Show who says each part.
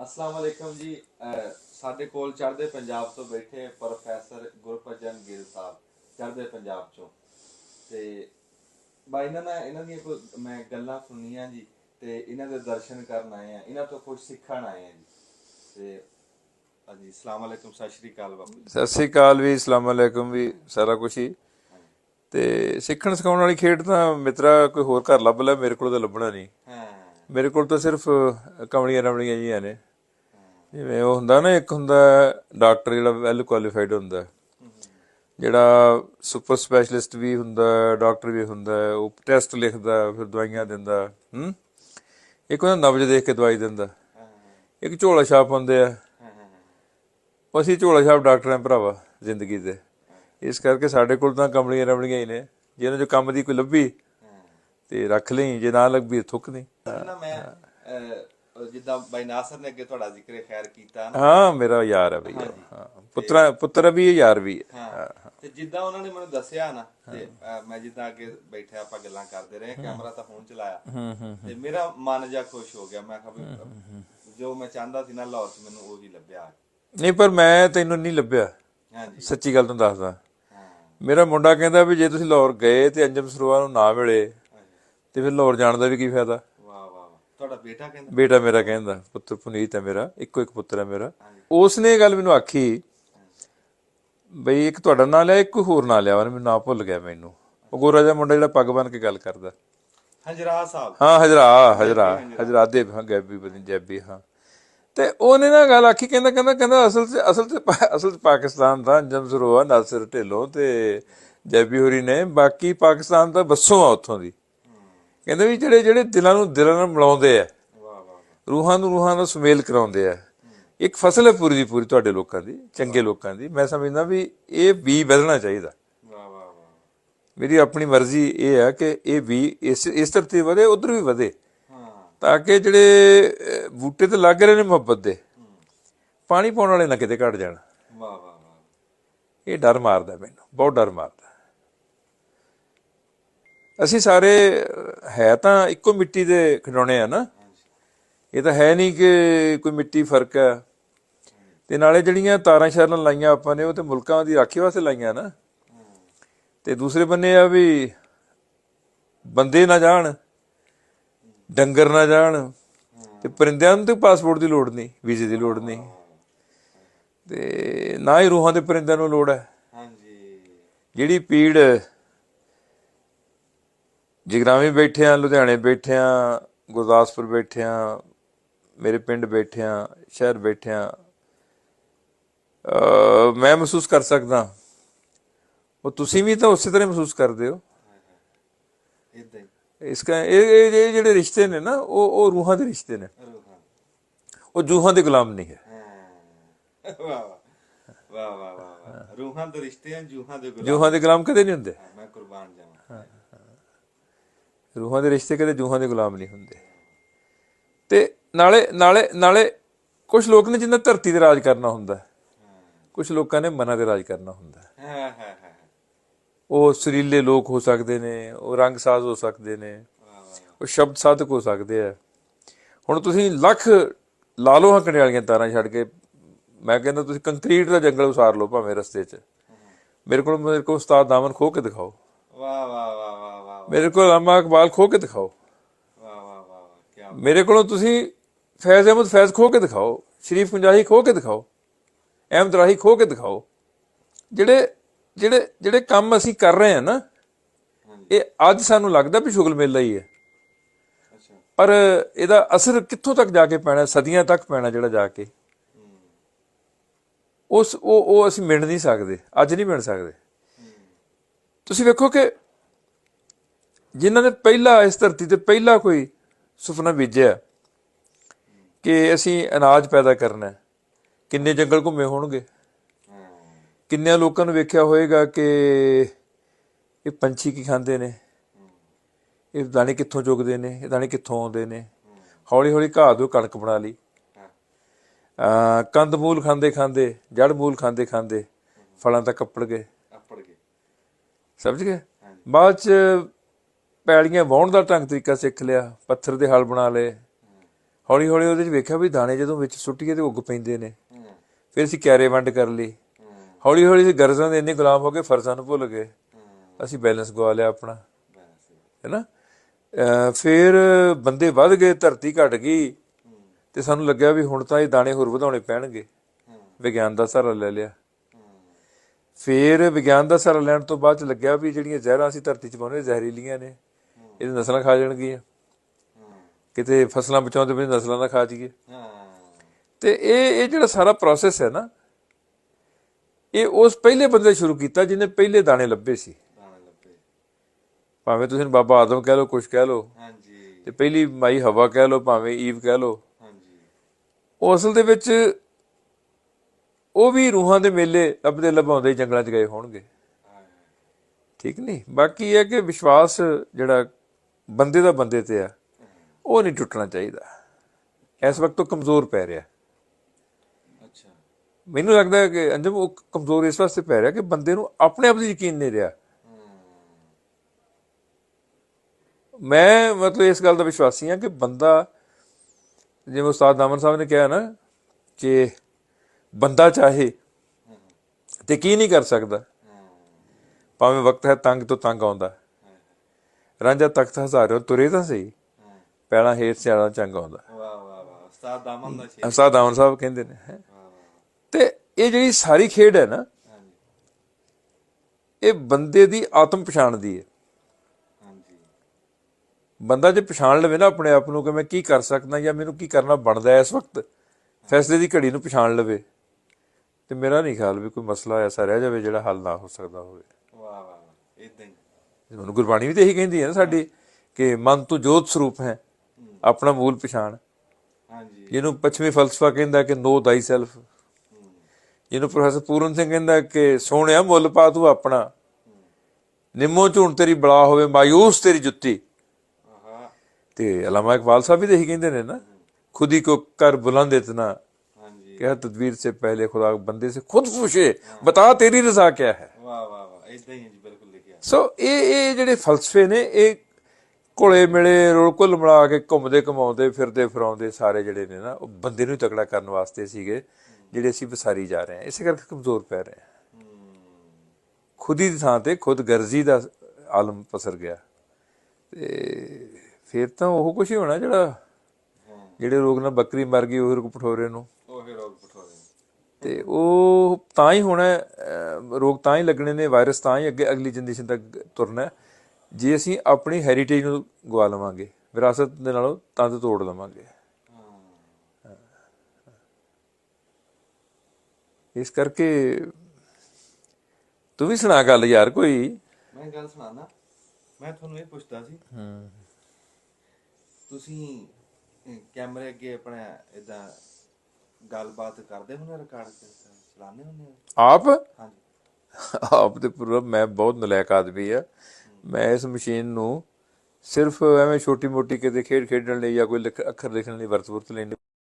Speaker 1: ਅਸਲਾਮ ਵਾਲੇਕਮ ਜੀ ਸਾਡੇ ਕੋਲ ਚੜ੍ਹਦੇ ਪੰਜਾਬ ਤੋਂ ਬੈਠੇ ਪ੍ਰੋਫੈਸਰ ਗੁਰਪਜਨ ਗਿੱਲ ਸਾਹਿਬ ਚੜ੍ਹਦੇ ਪੰਜਾਬ ਚੋਂ। ਤੇ ਬਾਈ ਇਹਨਾਂ ਨਾਲ ਇਹਨਾਂ ਦੀਆਂ ਕੋਈ ਮੈਂ ਗੱਲਾਂ ਸੁਣੀਆਂ ਜੀ ਤੇ ਇਹਨਾਂ ਦੇ ਦਰਸ਼ਨ ਕਰਨ ਆਏ ਆ ਇਹਨਾਂ ਤੋਂ ਕੁਝ ਸਿੱਖਣ ਆਏ ਆ ਜੀ। ਤੇ ਹਾਂਜੀ ਅਸਲਾਮ ਵਾਲੇਕਮ ਸਤਿ ਸ਼੍ਰੀ ਅਕਾਲ ਬਾਪੂ ਜੀ।
Speaker 2: ਸਤਿ ਸ੍ਰੀ ਅਕਾਲ ਵੀ ਅਸਲਾਮ ਅਲੈਕੁਮ ਵੀ ਸਾਰਾ ਕੁਝ ਹੀ। ਤੇ ਸਿੱਖਣ ਸਿਖਾਉਣ ਵਾਲੀ ਖੇਡ ਤਾਂ ਮਿੱਤਰਾ ਕੋਈ ਹੋਰ ਘਰ ਲੱਭ ਲੈ ਮੇਰੇ ਕੋਲ ਤਾਂ ਲੱਭਣਾ ਨਹੀਂ।
Speaker 1: ਹਾਂ।
Speaker 2: ਮੇਰੇ ਕੋਲ ਤਾਂ ਸਿਰਫ ਕਮਲੀਆਂ ਰਮਣੀਆਂ ਜੀਆਂ ਨੇ। ਜਿਵੇਂ ਉਹ ਹੁੰਦਾ ਨਾ, ਇੱਕ ਹੁੰਦਾ ਡਾਕਟਰ ਜਿਹੜਾ ਵੈਲ ਕੁਆਲੀਫਾਈਡ ਹੁੰਦਾ ਜਿਹੜਾ ਸੁਪਰ ਸਪੈਸ਼ਲਿਸਟ ਵੀ ਹੁੰਦਾ, ਡਾਕਟਰ ਵੀ ਹੁੰਦਾ ਉਹ ਟੈਸਟ ਲਿਖਦਾ, ਫਿਰ ਦਵਾਈਆਂ ਦਿੰਦਾ, ਹੂੰ? ਇੱਕ ਹੁੰਦਾ ਨਬਜ ਦੇਖ ਕੇ ਦਵਾਈ ਦਿੰਦਾ। ਇੱਕ ਝੋਲਾ ਛਾਪ ਹੁੰਦੇ ਆ। ਅਸੀਂ ਝੋਲਾ ਛਾਪ ਡਾਕਟਰ ਆ ਭਰਾਵਾ, ਜ਼ਿੰਦਗੀ ਦੇ। ਇਸ ਕਰਕੇ ਸਾਡੇ ਕੋਲ ਤਾਂ ਕਮਲੀਆਂ ਰਮਣੀਆਂ ਹੀ ਨੇ। ਜਿਹਨਾਂ ਜੋ ਕੰਮ ਦੀ ਕੋਈ ਲੱਭੀ, ਤੇ ਰੱਖ ਲਈ, ਜੇ ਨਾ ਲੱਭੀ, ਥੁੱਕ ਨਹੀਂ
Speaker 1: ਨਾ ਮੈਂ ਜਿੱਦਾਂ ਬਾਈ ਨਾਸਰ ਨੇ ਅੱਗੇ ਤੁਹਾਡਾ ਜ਼ਿਕਰ ਖੈਰ ਕੀਤਾ
Speaker 2: ਹਾਂ ਮੇਰਾ ਯਾਰ ਹੈ ਹਾਂ। ਪੁੱਤਰਾ ਪੁੱਤਰ ਵੀ ਹੈ ਯਾਰ ਵੀ ਹੈ।
Speaker 1: ਹਾਂ। ਤੇ ਜਿੱਦਾਂ ਉਹਨਾਂ ਨੇ ਮੈਨੂੰ ਦੱਸਿਆ ਨਾ ਤੇ ਮੈਂ ਜਿੱਦਾਂ ਅੱਗੇ ਬੈਠਿਆ ਆਪਾਂ ਗੱਲਾਂ ਕਰਦੇ ਰਹੇ ਕੈਮਰਾ ਤਾਂ ਫੋਨ ਚਲਾਇਆ। ਤੇ ਮੇਰਾ ਮਨ ਜਾ ਖੁਸ਼ ਹੋ ਗਿਆ ਮੈਂ ਕਿਹਾ ਜੋ ਮੈਂ ਚਾਹੁੰਦਾ ਸੀ ਨਾ ਲਾਹੌਰ 'ਚ ਮੈਨੂੰ ਉਹੀ ਲੱਭਿਆ।
Speaker 2: ਨਹੀਂ ਪਰ ਮੈਂ ਤੈਨੂੰ ਨਹੀਂ ਲੱਭਿਆ।
Speaker 1: ਹਾਂਜੀ।
Speaker 2: ਸੱਚੀ ਗੱਲ ਤੁਹਾਨੂੰ ਦੱਸਦਾ।
Speaker 1: ਹਾਂ।
Speaker 2: ਮੇਰਾ ਮੁੰਡਾ ਕਹਿੰਦਾ ਵੀ ਜੇ ਤੁਸੀਂ ਲਾਹੌਰ ਗਏ ਤੇ ਅੰਜਮ ਸਰੋਵਰ ਨੂੰ ਨਾ ਮਿਲੇ ਤੇ ਫਿਰ ਲਾਹੌਰ ਜਾਣ ਦਾ ਵੀ ਕੀ ਫਾਇਦਾ?
Speaker 1: ਤੁਹਾਡਾ ਬੇਟਾ ਕਹਿੰਦਾ?
Speaker 2: ਬੇਟਾ ਮੇਰਾ ਕਹਿੰਦਾ ਪੁੱਤਰ ਪੁਨੀਤ ਹੈ ਮੇਰਾ ਇੱਕੋ ਇੱਕ ਪੁੱਤਰ ਹੈ ਮੇਰਾ। ਉਸ ਨੇ ਇਹ ਗੱਲ ਮੈਨੂੰ ਆਖੀ ਬਈ ਇੱਕ ਤੁਹਾਡਾ ਨਾਂ ਲਿਆ ਇੱਕ ਹੋਰ ਨਾਂ ਲਿਆ ਮੈਨੂੰ ਨਾਂ ਭੁੱਲ ਗਿਆ ਮੈਨੂੰ। ਉਹ ਗੋਰਾ ਜਿਹਾ ਮੁੰਡਾ ਜਿਹੜਾ ਪੱਗ ਬੰਨ ਕੇ ਗੱਲ ਕਰਦਾ।
Speaker 1: ਹਜਰਾ ਸਾਹਿਬ।
Speaker 2: ਹਾਂ ਹਜਰਾ ਹਜਰਾ ਹਜਰਾ ਦੇ ਹਾਂ ਗੈਬੀ ਬਣੀ ਜੈਬੀ ਹਾਂ। ਤੇ ਉਹਨੇ ਨਾ ਗੱਲ ਆਖੀ ਕਹਿੰਦਾ ਕਹਿੰਦਾ ਕਹਿੰਦਾ ਅਸਲ ਚ ਅਸਲ ਚ ਅਸਲ ਚ ਪਾਕਿਸਤਾਨ ਦਾ ਅੰਜਮ ਜ਼ਰੂਰ ਨਾਸਿਰ ਢਿੱਲੋਂ ਤੇ ਜੈਬੀ ਹੋਰੀ ਨੇ। ਬਾਕੀ ਪਾਕਿਸਤਾਨ ਤਾਂ ਬੱਸੋਂ ਆ ਉੱਥੋਂ ਦੀ। ਕਹਿੰਦੇ ਵੀ ਜਿਹੜੇ ਜਿਹੜੇ ਦਿਲਾਂ ਨੂੰ ਦਿਲਾਂ ਨਾਲ ਮਿਲਾਉਂਦੇ ਆ ਰੂਹਾਂ ਨੂੰ ਰੂਹਾਂ ਨਾਲ ਸੁਮੇਲ ਕਰਾਉਂਦੇ ਆ। ਇੱਕ ਫਸਲ ਹੈ ਪੂਰੀ ਦੀ ਪੂਰੀ ਤੁਹਾਡੇ ਲੋਕਾਂ ਦੀ ਚੰਗੇ ਲੋਕਾਂ ਦੀ। ਮੈਂ ਸਮਝਦਾ ਵੀ ਇਹ ਵੀ ਵਧਣਾ ਚਾਹੀਦਾ। ਮੇਰੀ ਆਪਣੀ ਮਰਜ਼ੀ ਇਹ ਹੈ ਕਿ ਇਹ ਵੀ ਇਸ ਇਸ ਧਰਤੀ ਵਧੇ ਉਧਰ ਵੀ ਵਧੇ। ਤਾਂ ਕਿ ਜਿਹੜੇ ਬੂਟੇ ਤੇ ਲੱਗ ਰਹੇ ਨੇ ਮੁਹੱਬਤ ਦੇ ਪਾਣੀ ਪਾਉਣ ਵਾਲੇ ਨਾ ਕਿਤੇ ਘਟ ਜਾਣ।
Speaker 1: ਵਾਹ ਵਾਹ ਵਾਹ।
Speaker 2: ਇਹ ਡਰ ਮਾਰਦਾ ਮੈਨੂੰ ਬਹੁਤ ਡਰ ਮਾਰਦਾ। ਅਸੀਂ ਸਾਰੇ ਹੈ ਤਾਂ ਇੱਕੋ ਮਿੱਟੀ ਦੇ ਖਿਡੌਣੇ ਆ ਨਾ। ਇਹ ਤਾਂ ਹੈ ਨਹੀਂ ਕਿ ਕੋਈ ਮਿੱਟੀ ਫ਼ਰਕ ਹੈ। ਤੇ ਨਾਲੇ ਜਿਹੜੀਆਂ ਤਾਰਾਂ ਸ਼ਾਰਾਂ ਲਾਈਆਂ ਆਪਾਂ ਨੇ ਉਹ ਤੇ ਮੁਲਕਾਂ ਦੀ ਰਾਖੀ ਵਾਸਤੇ ਲਾਈਆਂ ਨਾ। ਤੇ ਦੂਸਰੇ ਬੰਨੇ ਆ ਵੀ ਬੰਦੇ ਨਾ ਜਾਣ ਡੰਗਰ ਨਾ ਜਾਣ ਤੇ ਪਰਿੰਦਿਆਂ ਨੂੰ ਤੇ ਪਾਸਪੋਰਟ ਦੀ ਲੋੜ ਨਹੀਂ ਵੀਜ਼ੇ ਦੀ ਲੋੜ ਨਹੀਂ। ਤੇ ਨਾ ਹੀ ਰੂਹਾਂ ਦੇ ਪਰਿੰਦਿਆਂ ਨੂੰ ਲੋੜ ਹੈ।
Speaker 1: ਹਾਂਜੀ।
Speaker 2: ਜਿਹੜੀ ਪੀੜ ਜਗਰਾਵੀ ਬੈਠੇ ਆ ਲੁਧਿਆਣੇ ਬੈਠੇ ਆ ਗੁਰਦਾਸਪੁਰ ਬੈਠੇ ਆ ਮੇਰੇ ਪਿੰਡ ਬੈਠੇ ਆ ਸ਼ਹਿਰ ਬੈਠੇ ਆ। ਮੈਂ ਮਹਿਸੂਸ ਕਰ ਸਕਦਾ ਉਹ ਤੁਸੀਂ ਵੀ ਤਾਂ ਉਸੇ ਤਰ੍ਹਾਂ ਮਹਿਸੂਸ ਕਰਦੇ ਹੋ।
Speaker 1: ਇਦਾਂ
Speaker 2: ਇਸ ਕਾ ਇਹ ਜਿਹੜੇ ਰਿਸ਼ਤੇ ਨੇ ਨਾ ਉਹ ਉਹ ਰੂਹਾਂ ਦੇ ਰਿਸ਼ਤੇ ਨੇ। ਉਹ ਜੂਹਾਂ ਦੇ ਗੁਲਾਮ ਨਹੀਂ ਹੈ।
Speaker 1: ਵਾਹ ਵਾਹ ਵਾਹ ਵਾਹ ਰੂਹਾਂ ਦੇ ਰਿਸ਼ਤੇ ਆ ਜੂਹਾਂ ਦੇ ਗੁਲਾਮ।
Speaker 2: ਜੂਹਾਂ ਦੇ ਗੁਲਾਮ ਕਦੇ ਨਹੀਂ ਹੁੰਦੇ।
Speaker 1: ਮੈਂ ਕੁਰਬਾਨ
Speaker 2: ਰੂਹਾਂ ਦੇ ਰਿਸ਼ਤੇ ਕਦੇ ਜੂਹਾਂ ਦੇ ਗੁਲਾਮ ਨਹੀਂ ਹੁੰਦੇ। ਤੇ ਨਾਲੇ ਨਾਲੇ ਨਾਲੇ ਕੁਝ ਲੋਕ ਨੇ ਜਿਨ੍ਹਾਂ ਧਰਤੀ ਤੇ ਰਾਜ ਕਰਨਾ ਹੁੰਦਾ ਕੁਝ ਲੋਕਾਂ ਨੇ ਮਨਾਂ ਤੇ ਰਾਜ ਕਰਨਾ ਹੁੰਦਾ ਹੈ।
Speaker 1: ਹਾਂ ਹਾਂ ਹਾਂ
Speaker 2: ਉਹ ਸੁਰੀਲੇ ਲੋਕ ਹੋ ਸਕਦੇ ਨੇ ਉਹ ਰੰਗਸਾਜ਼ ਹੋ ਸਕਦੇ ਨੇ ਉਹ ਸ਼ਬਦ ਸਾਧਕ ਹੋ ਸਕਦੇ ਆ। ਹੁਣ ਤੁਸੀਂ ਲੱਖ ਲਾ ਲਓ ਹਾਂ ਕੰਡਿਆਲੀਆਂ ਤਾਰਾਂ ਛੱਡ ਕੇ ਮੈਂ ਕਹਿੰਦਾ ਤੁਸੀਂ ਕੰਕਰੀਟ ਦਾ ਜੰਗਲ ਉਸਾਰ ਲਓ ਭਾਵੇਂ ਰਸਤੇ 'ਚ। ਮੇਰੇ ਕੋਲ ਮੇਰੇ ਕੋਲ ਉਸਤਾਦ ਦਾਮਨ ਖੋ ਕੇ ਦਿਖਾਓ।
Speaker 1: ਵਾਹ ਵਾਹ ਵਾਹ
Speaker 2: ਮੇਰੇ ਕੋਲ ਅਮਾ ਇਕਬਾਲ ਖੋ ਕੇ ਦਿਖਾਓ।
Speaker 1: ਵਾਹ ਵਾਹ ਵਾਹ ਕੀ
Speaker 2: ਮੇਰੇ ਕੋਲੋਂ ਤੁਸੀਂ ਫੈਜ਼ ਅਹਿਮਦ ਫੈਜ਼ ਖੋ ਕੇ ਦਿਖਾਓ ਸ਼ਰੀਫ ਪੰਜਾਹੀ ਖੋ ਕੇ ਦਿਖਾਓ ਅਹਿਮਦ ਰਾਹੀ ਖੋ ਕੇ ਦਿਖਾਓ। ਜਿਹੜੇ ਜਿਹੜੇ ਜਿਹੜੇ ਕੰਮ ਅਸੀਂ ਕਰ ਰਹੇ ਹਾਂ ਨਾ ਇਹ ਅੱਜ ਸਾਨੂੰ ਲੱਗਦਾ ਵੀ ਸ਼ੁਗਲ ਮੇਲਾ ਹੀ ਹੈ।
Speaker 1: ਅੱਛਾ।
Speaker 2: ਪਰ ਇਹਦਾ ਅਸਰ ਕਿੱਥੋਂ ਤੱਕ ਜਾ ਕੇ ਪੈਣਾ ਸਦੀਆਂ ਤੱਕ ਪੈਣਾ ਜਿਹੜਾ ਜਾ ਕੇ? ਉਸ ਉਹ ਉਹ ਅਸੀਂ ਮਿਣ ਨਹੀਂ ਸਕਦੇ ਅੱਜ ਨਹੀਂ ਮਿਣ ਸਕਦੇ। ਤੁਸੀਂ ਵੇਖੋ ਕਿ ਜਿਨ੍ਹਾਂ ਨੇ ਪਹਿਲਾ ਇਸ ਧਰਤੀ ਤੇ ਪਹਿਲਾ ਕੋਈ ਸੁਪਨਾ ਬੀਜਿਆ ਕਿ ਅਸੀਂ ਅਨਾਜ ਪੈਦਾ ਕਰਨਾ ਹੈ। ਕਿੰਨੇ ਜੰਗਲ ਘੁੰਮੇ ਹੋਣਗੇ? ਕਿੰਨਿਆਂ ਲੋਕਾਂ ਨੂੰ ਵੇਖਿਆ ਹੋਏਗਾ ਕਿ ਇਹ ਪੰਛੀ ਕੀ ਖਾਂਦੇ ਨੇ? ਇਹ ਦਾਣੇ ਕਿੱਥੋਂ ਚੁਗਦੇ ਨੇ? ਇਹ ਦਾਣੇ ਕਿੱਥੋਂ ਆਉਂਦੇ ਨੇ? ਹੌਲੀ ਹੌਲੀ ਘਾਹ ਤੋਂ ਕਣਕ ਬਣਾ ਲਈ। ਆ ਕੰਦ ਮੂਲ ਖਾਂਦੇ ਖਾਂਦੇ ਜੜ ਮੂਲ ਖਾਂਦੇ ਖਾਂਦੇ ਫਲਾਂ ਤੱਕ ਕੱਪੜ ਗਏ।
Speaker 1: ਆਪੜ ਗਏ।
Speaker 2: ਸਮਝ ਗਏ? ਬਾਅਦ ਚ ਪੈਲੀਆਂ ਵਾਹੁਣ ਦਾ ਢੰਗ ਤਰੀਕਾ ਸਿੱਖ ਲਿਆ, ਪੱਥਰ ਦੇ ਹਲ ਬਣਾ ਲਏ। ਹੌਲੀ ਹੌਲੀ ਉਹਦੇ 'ਚ ਵੇਖਿਆ ਵੀ ਦਾਣੇ ਜਦੋਂ ਵਿੱਚ ਸੁੱਟੀਏ ਤੇ ਉੱਗ ਪੈਂਦੇ ਨੇ। ਫਿਰ ਅਸੀਂ ਕੈਰੇ ਵੰਡ ਕਰ ਲਈ ਹੌਲੀ ਹੌਲੀ ਅਸੀਂ ਗਰਜ਼ਾਂ ਦੇ ਇੰਨੇ ਗੁਲਾਮ ਹੋ ਗਏ, ਫਰਜ਼ਾਂ ਨੂੰ ਭੁੱਲ ਗਏ। ਅਸੀਂ ਬੈਲੈਂਸ ਗਵਾ ਲਿਆ ਆਪਣਾ।
Speaker 1: ਬਸ
Speaker 2: ਹੈਨਾ ਫਿਰ ਬੰਦੇ ਵੱਧ ਗਏ, ਧਰਤੀ ਘਟ ਗਈ ਤੇ ਸਾਨੂੰ ਲੱਗਿਆ ਵੀ ਹੁਣ ਤਾਂ ਇਹ ਦਾਣੇ ਹੋਰ ਵਧਾਉਣੇ ਪੈਣਗੇ। ਵਿਗਿਆਨ ਦਾ ਸਹਾਰਾ ਲੈ ਲਿਆ।
Speaker 1: ਹੂੰ
Speaker 2: ਫਿਰ ਵਿਗਿਆਨ ਦਾ ਸਹਾਰਾ ਲੈਣ ਤੋਂ ਬਾਅਦ ਚ ਲੱਗਿਆ ਵੀ ਜਿਹੜੀਆਂ ਜ਼ਹਿਰਾਂ ਅਸੀਂ ਧਰਤੀ 'ਚ ਪਾਉਂਦੇ ਜ਼ਹਿਰੀਲੀਆਂ ਨੇ। ਇਹਦੀ ਨਸਲਾਂ ਖਾ ਜਾਣਗੀਆਂ। ਕਿਤੇ ਫਸਲਾਂ ਬਚਾਉਂਦੇ ਵੀ ਨਸਲਾਂ ਨਾ ਖਾ ਜਾਈਏ। ਤੇ ਇਹ ਇਹ ਜਿਹੜਾ ਸਾਰਾ ਪ੍ਰੋਸੈਸ ਹੈ ਨਾ, ਇਹ ਉਸ ਪਹਿਲੇ ਬੰਦੇ ਸ਼ੁਰੂ ਕੀਤਾ ਜਿਹਨੇ ਪਹਿਲੇ ਦਾਣੇ ਲੱਭੇ ਸੀ। ਭਾਵੇਂ ਤੁਸੀਂ ਬਾਬਾ ਆਦਮ ਕਹਿ ਲਓ, ਕੁਛ ਕਹਿ ਲਓ
Speaker 1: ਹਾਂਜੀ
Speaker 2: ਤੇ ਪਹਿਲੀ ਮਾਈ ਹਵਾ ਕਹਿ ਲਓ, ਭਾਵੇਂ ਈਵ ਕਹਿ ਲਓ।
Speaker 1: ਹਾਂਜੀ
Speaker 2: ਉਹ ਅਸਲ ਦੇ ਵਿੱਚ ਉਹ ਵੀ ਰੂਹਾਂ ਦੇ ਮੇਲੇ ਲੱਭਦੇ ਲਭਾਉਂਦੇ ਜੰਗਲਾਂ 'ਚ ਗਏ ਹੋਣਗੇ। ਠੀਕ ਨਹੀਂ? ਬਾਕੀ ਇਹ ਕਿ ਵਿਸ਼ਵਾਸ ਜਿਹੜਾ ਬੰਦੇ ਦਾ ਬੰਦੇ ਤੇ ਆ ਉਹ ਨਹੀਂ ਟੁੱਟਣਾ ਚਾਹੀਦਾ। ਇਸ ਵਕਤ ਉਹ ਕਮਜ਼ੋਰ ਪੈ ਰਿਹਾ।
Speaker 1: ਅੱਛਾ।
Speaker 2: ਮੈਨੂੰ ਲੱਗਦਾ ਕਿ ਅੰਜਮ ਉਹ ਕਮਜ਼ੋਰ ਇਸ ਵਾਸਤੇ ਪੈ ਰਿਹਾ ਕਿ ਬੰਦੇ ਨੂੰ ਆਪਣੇ ਆਪ ਤੇ ਯਕੀਨ ਨਹੀਂ ਰਿਹਾ। ਮੈਂ ਮਤਲਬ ਇਸ ਗੱਲ ਦਾ ਵਿਸ਼ਵਾਸੀ ਹਾਂ ਕਿ ਬੰਦਾ ਜਿਵੇਂ ਉਸਤਾਦ ਦਾਮਨ ਸਾਹਿਬ ਨੇ ਕਿਹਾ ਨਾ ਕਿ ਬੰਦਾ ਚਾਹੇ ਤੇ ਕੀ ਨਹੀਂ ਕਰ ਸਕਦਾ। ਭਾਵੇਂ ਵਕਤ ਹੈ ਤੰਗ ਤੋਂ ਤੰਗ ਆਉਂਦਾ। ਰਾਂਝਾ ਤਖਤ ਹਜ਼ਾਰਿਓ ਤੁਰੇ ਤਾਂ ਸਹੀ। ਪੈਣਾ ਹੇਠ ਸਿਆਣਾ ਚੰਗ ਆਉਂਦਾ
Speaker 1: ਵਾਹ ਵਾਹ ਵਾਹ। ਉਸਤਾਦ ਦਾਮਨ ਦਾ ਸ਼ੇਰ।
Speaker 2: ਉਸਤਾਦ ਦਾਮਨ ਸਾਹਿਬ ਕਹਿੰਦੇ ਨੇ ਤੇ ਇਹ ਜਿਹੜੀ ਸਾਰੀ ਖੇਡ ਹੈ ਨਾ ਇਹ ਬੰਦੇ ਦੀ ਆਤਮ ਪਛਾਣ ਦੀ ਹੈ।
Speaker 1: ਹਾਂਜੀ।
Speaker 2: ਬੰਦਾ ਜੇ ਪਛਾਣ ਲਵੇ ਨਾ ਆਪਣੇ ਆਪ ਨੂੰ ਕਿ ਮੈਂ ਕੀ ਕਰ ਸਕਦਾ ਜਾਂ ਮੈਨੂੰ ਕੀ ਕਰਨਾ ਬਣਦਾ ਹੈ ਇਸ ਵਕਤ ਫੈਸਲੇ ਦੀ ਘੜੀ ਨੂੰ ਪਛਾਣ ਲਵੇ ਤੇ ਮੇਰਾ ਨਹੀਂ ਖਿਆਲ ਵੀ ਕੋਈ ਮਸਲਾ ਐਸਾ ਰਹਿ ਜਾਵੇ ਜਿਹੜਾ ਹੱਲ ਨਾ ਹੋ ਸਕਦਾ ਹੋਵੇ।
Speaker 1: ਵਾਹ ਵਾਹ ਵਾਹ। ਇਦਾਂ ਹੀ।
Speaker 2: ਹੁਣ ਗੁਰਬਾਣੀ ਵੀ ਤੇ ਇਹੀ ਕਹਿੰਦੀ ਹੈ ਨਾ ਸਾਡੀ ਕਿ ਮਨ ਤੋਂ ਜੋਤ ਸਰੂਪ ਹੈ ਆਪਣਾ ਮੂਲ ਪਛਾਣ
Speaker 1: ਹਾਂਜੀ
Speaker 2: ਜਿਹਨੂੰ ਪੱਛਮੀ ਫਲਸਫਾ ਕਹਿੰਦਾ ਕਿ ਨੋ ਦਾਈ ਸੈਲਫ ਜਿਹਨੂੰ ਪ੍ਰੋਫੈਸਰ ਪੂਰਨ ਸਿੰਘ ਕਹਿੰਦਾ ਕਿ ਸੋਹਣਿਆ ਮੁੱਲ ਪਾ ਤੂੰ ਆਪਣਾ ਨਿੰਮੋ ਝੂਣ ਤੇਰੀ ਬਲਾ ਹੋਵੇ ਮਾਯੂਸ ਤੇਰੀ ਜੁੱਤੀ
Speaker 1: ਆਹਾ
Speaker 2: ਤੇ ਅਲਾਮਾ ਇਕਬਾਲ ਸਾਹਿਬ ਵੀ ਤਾਂ ਇਹੀ ਕਹਿੰਦੇ ਨੇ ਨਾ खुद ही को कर बुलंद इतना
Speaker 1: ਹਾਂਜੀ
Speaker 2: क्या तदबीर से पहले खुदा बंदे से खुद पूछे बता तेरी रजा क्या है
Speaker 1: ਵਾਹ ਵਾਹ ਵਾਹ
Speaker 2: ਸੋ ਇਹ ਇਹ ਜਿਹੜੇ ਫਲਸਫੇ ਨੇ, ਇਹ ਕੋਲੇ ਮਿਲੇ ਰੋਲ ਕੁੱਲ ਮਿਲਾ ਕੇ ਘੁੰਮਦੇ, ਘਮਾਉਂਦੇ, ਫਿਰਦੇ, ਫਿਰਾਉਂਦੇ ਸਾਰੇ ਜਿਹੜੇ ਨੇ ਨਾ, ਉਹ ਬੰਦੇ ਨੂੰ ਤਕੜਾ ਕਰਨ ਵਾਸਤੇ ਸੀਗੇ, ਜਿਹੜੇ ਅਸੀਂ ਵਿਸਾਰੀ ਜਾ ਰਹੇ ਹਾਂ। ਇਸੇ ਕਰਕੇ ਕਮਜ਼ੋਰ ਪੈ ਰਹੇ ਹਾਂ। ਖੁਦ ਹੀ ਦੀ ਥਾਂ ਤੇ ਖੁਦ ਗਰਜ਼ੀ ਦਾ ਆਲਮ ਪਸਰ ਗਿਆ। ਤੇ ਫਿਰ ਤਾਂ ਉਹ ਕੁਝ ਹੀ ਹੋਣਾ ਜਿਹੜਾ, ਜਿਹੜੇ ਰੋਗ ਨਾਲ ਬੱਕਰੀ ਮਰ ਗਈ, ਉਹ ਰੋਗ ਪਠੋਰੇ ਨੂੰ।
Speaker 1: ਉਹ ਹੀ ਰੋਗ
Speaker 2: ਤੇ ਉਹ ਤਾਂ ਹੀ ਹੋਣਾ ਹੈ, ਰੋਗ ਤਾਂ ਹੀ ਲੱਗਣੇ ਨੇ ਵਾਇਰਸ ਤਾਂ ਹੀ ਅੱਗੇ ਅਗਲੀ ਜਨਰੇਸ਼ਨ ਤੱਕ ਤੁਰਨਾ ਹੈ, ਜੇ ਅਸੀਂ ਆਪਣੀ ਹੈਰੀਟੇਜ ਨੂੰ ਗਵਾ ਲਵਾਂਗੇ ਵਿਰਾਸਤ ਦੇ ਨਾਲੋਂ ਤੰਦ ਤੋੜ ਲਵਾਂਗੇ। ਇਸ ਕਰਕੇ ਤੂੰ ਵੀ ਸੁਣਾ ਗੱਲ ਯਾਰ ਕੋਈ।
Speaker 1: ਮੈਂ ਗੱਲ ਸੁਣਾਣਾ ਮੈਂ ਤੁਹਾਨੂੰ ਇਹ ਪੁੱਛਦਾ ਸੀ। ਤੁਸੀਂ ਅਹ, ਕੈਮਰੇ ਅੱਗੇ ਆਪਣਾ ਇਦਾਂ ਗੱਲਬਾਤ ਕਰਦੇ ਹੁੰਦੇ ਰਿਕਾਰਡ ਚਲਾਉਂਦੇ ਹੁੰਦੇ?
Speaker 2: ਆਪ?
Speaker 1: ਹਾਂਜੀ।
Speaker 2: ਆਪ ਤੇ ਪੂਰਾ ਮੈਂ ਬਹੁਤ ਨਲਾਇਕ ਆਦਮੀ ਆ। ਮੈਂ ਇਸ ਮਸ਼ੀਨ ਨੂੰ ਸਿਰਫ ਐਵੇਂ ਛੋਟੀ ਮੋਟੀ ਕਿਤੇ ਖੇਡ ਖੇਡਣ ਲਈ ਜਾਂ ਕੋਈ ਅੱਖਰ ਲਿਖਣ ਲਈ ਵਰਤ ਵਰਤ ਲੈਂਦੇ।